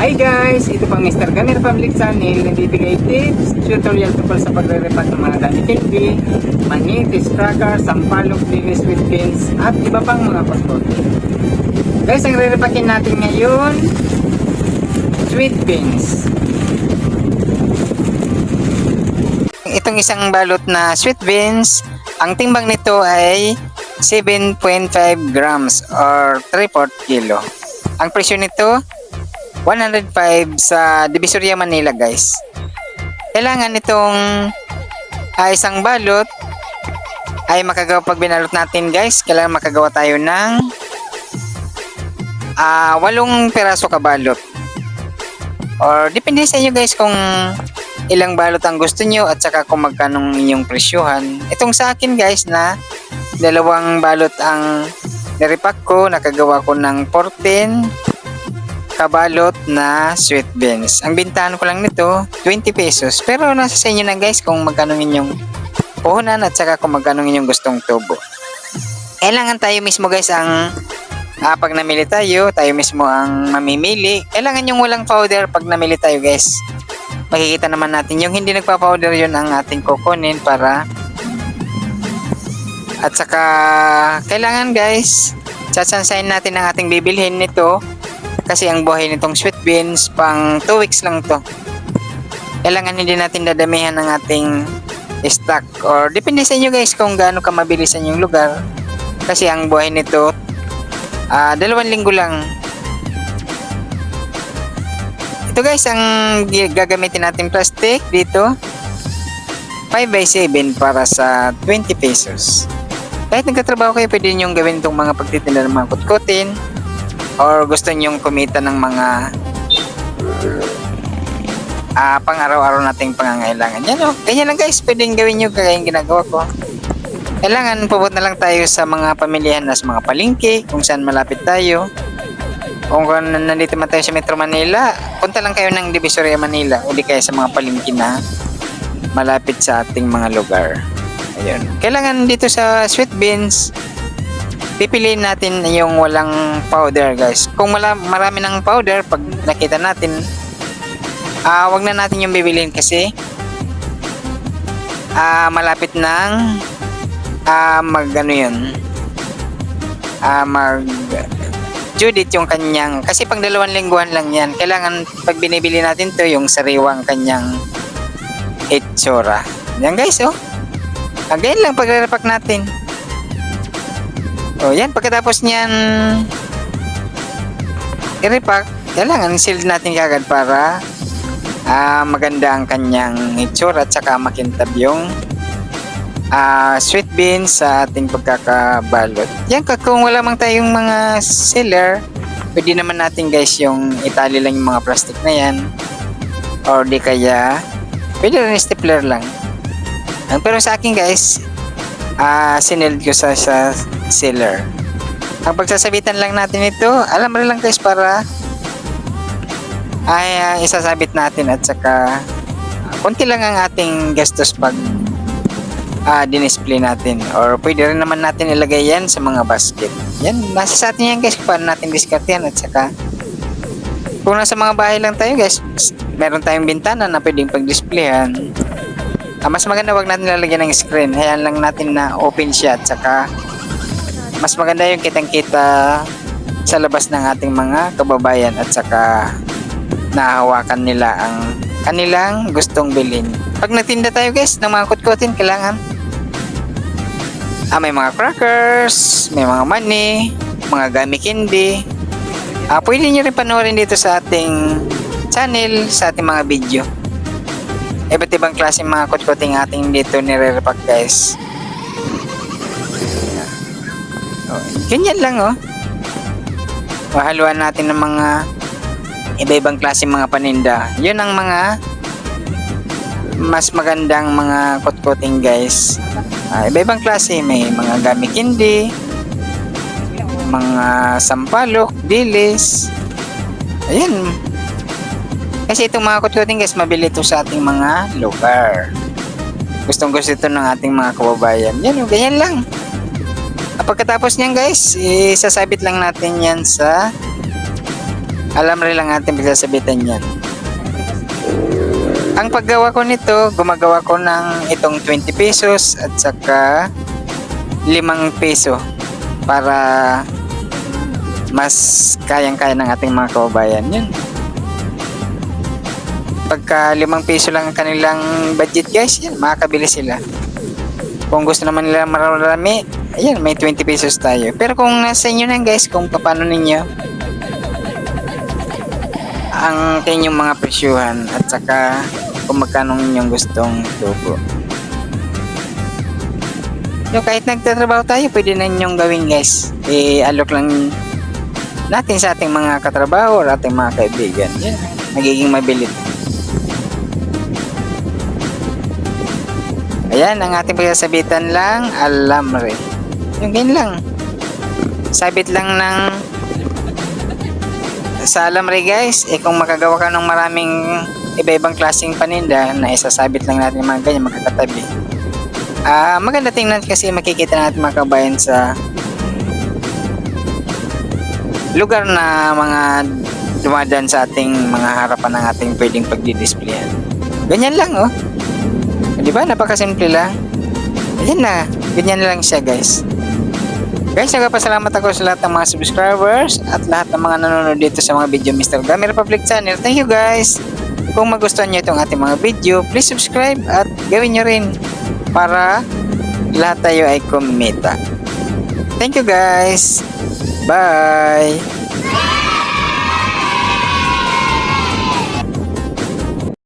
Hi guys! Ito pang Mr. Gamer Public Channel nagbibigay tips, tutorial tungkol sa pagre-repack ng mga gamit candy, manitis, cracker, sampalok, linis with pins, at iba pang mga kosmote. Guys, ang re-repackin natin ngayon, sweet beans. Itong isang balot na sweet beans, ang timbang nito ay 7.5 grams or 3/4 kilo. Ang presyo nito 105 sa Divisoria Manila guys. Kailangan itong ah, isang balot ay makagawa pag binalot natin guys. Kailangan makagawa tayo ng ah walong peraso kabalot. Or depende sa inyo guys kung ilang balot ang gusto nyo at saka kung magkano inyong presyuhan. Itong sa akin guys na dalawang balot ang nirepack ko, nakagawa ko ng 14 kabalot na sweet beans. Ang bintahan ko lang nito, 20 pesos. Pero nasa sa inyo na guys kung magkano inyong puhunan at saka kung magkano inyong gustong tubo. Kailangan tayo mismo guys ang ah, pag namili tayo, tayo mismo ang mamimili. Kailangan yung walang powder pag namili tayo guys. Makikita naman natin yung hindi nagpa-powder yun ang ating kukunin para at saka kailangan guys sasansayin natin ang ating bibilhin nito kasi ang buhay nitong sweet beans pang 2 weeks lang to. Kailangan hindi natin dadamihan ng ating stock. Or depende sa inyo guys kung gaano ka mabilis sa inyong lugar. Kasi ang buhay nito ah dalawang linggo lang. Ito guys ang gagamitin natin plastic dito 5x7 para sa 20 pesos. Kahit nagtatrabaho kayo pwede nyo gawin itong mga pagtitinda ng mga kutkutin or gusto nyong kumita ng mga ah pang araw-araw nating pangangailangan. Yan o, ganyan lang guys, pwedeng gawin nyo kagaya yung ginagawa ko. Kailangan pubot na lang tayo sa mga pamilyahan na sa mga palingki, kung saan malapit tayo. Kung kung nandito man tayo sa Metro Manila, punta lang kayo ng Divisoria Manila o di kaya sa mga palingki na malapit sa ating mga lugar. Ayun. Kailangan dito sa sweet beans, pipiliin natin yung walang powder guys. Kung mala, marami ng powder, pag nakita natin, ah wag na natin yung bibilin kasi ah malapit ng ah mag ano yun ah mag Judith yung kanyang kasi pang dalawang lingguhan lang yan. Kailangan pag binibili natin to yung sariwang kanyang itsura. Yan guys oh. Again lang pagre-repack natin oh yan pagkatapos niyan i-repack kailangan seal natin kagad para ah maganda ang kanyang itsura at saka makintab yung ah sweet beans sa ating pagkakabalot. Yan kung wala mang tayong mga sealer, pwede naman natin guys yung itali lang yung mga plastic na yan. Or di kaya, pwede rin stapler lang. Ang pero sa akin guys, ah sineld ko sa, sa sealer. Ang pagsasabitan lang natin ito, alam mo lang guys para ay ah, isasabit natin at saka konti lang ang ating gastos pag ah dinisplay natin. Or pwede rin naman natin ilagay yan sa mga basket. Yan nasa sa atin yan guys kung paano natin discard yan at saka kung nasa mga bahay lang tayo guys meron tayong bintana na pwedeng pag-displayan ah, mas maganda wag natin lalagyan ng screen hayaan lang natin na open siya at saka mas maganda yung kitang kita sa labas ng ating mga kababayan at saka nahawakan nila ang kanilang gustong bilhin. Pag nagtinda tayo guys ng mga kutkutin, kailangan ah, may mga crackers, may mga money, mga gummy candy. Ah, pwede nyo rin panoorin dito sa ating channel, sa ating mga video. Iba't ibang klase mga kutkuting ating dito nire-repack guys. Oh, ganyan lang oh. Mahaluan natin ng mga iba-ibang klase mga paninda. Yun ang mga mas magandang mga kutkuting guys. Ah, iba-ibang klase. May mga gami candy, mga sampalok, dilis. Ayan. Kasi itong mga kutkuting guys, mabili ito sa ating mga lugar. Gustong gusto ito ng ating mga kababayan. Yan, oh, ganyan lang. At pagkatapos niyan guys, isasabit lang natin yan sa Alam rin lang ating pagsasabitan yan. Ang paggawa ko nito, gumagawa ko ng itong 20 pesos at saka 5 peso para mas kayang-kaya ng ating mga kababayan. Yun. Pagka 5 peso lang ang kanilang budget guys, yan, makakabili sila. Kung gusto naman nila marami, ayan, may 20 pesos tayo. Pero kung nasa inyo na guys, kung paano ninyo ang kanyang mga presyuhan at saka kung magkano inyong gustong tubo. Yung kahit nagtatrabaho tayo, pwede na inyong gawin guys. I-alok lang natin sa ating mga katrabaho or ating mga kaibigan. Yan, magiging mabilit. Ayan, ang ating pagsasabitan lang, alamre. Yung ganyan lang. Sabit lang ng sa alamre guys, eh kung makagawa ka ng maraming iba-ibang klaseng paninda na isasabit lang natin mga ganyan magkakatabi. Ah, maganda tingnan kasi makikita natin mga kabayan sa lugar na mga dumadaan sa ating mga harapan ng ating pwedeng pagdidisplayan. Ganyan lang oh. Di ba? Napakasimple lang. Ayan na. Ganyan lang siya guys. Guys, nagpapasalamat ako sa lahat ng mga subscribers at lahat ng mga nanonood dito sa mga video Mr. Gami Republic Channel. Thank you guys! Kung magustuhan nyo itong ating mga video, please subscribe at gawin nyo rin para lahat tayo ay kumita. Thank you guys! Bye!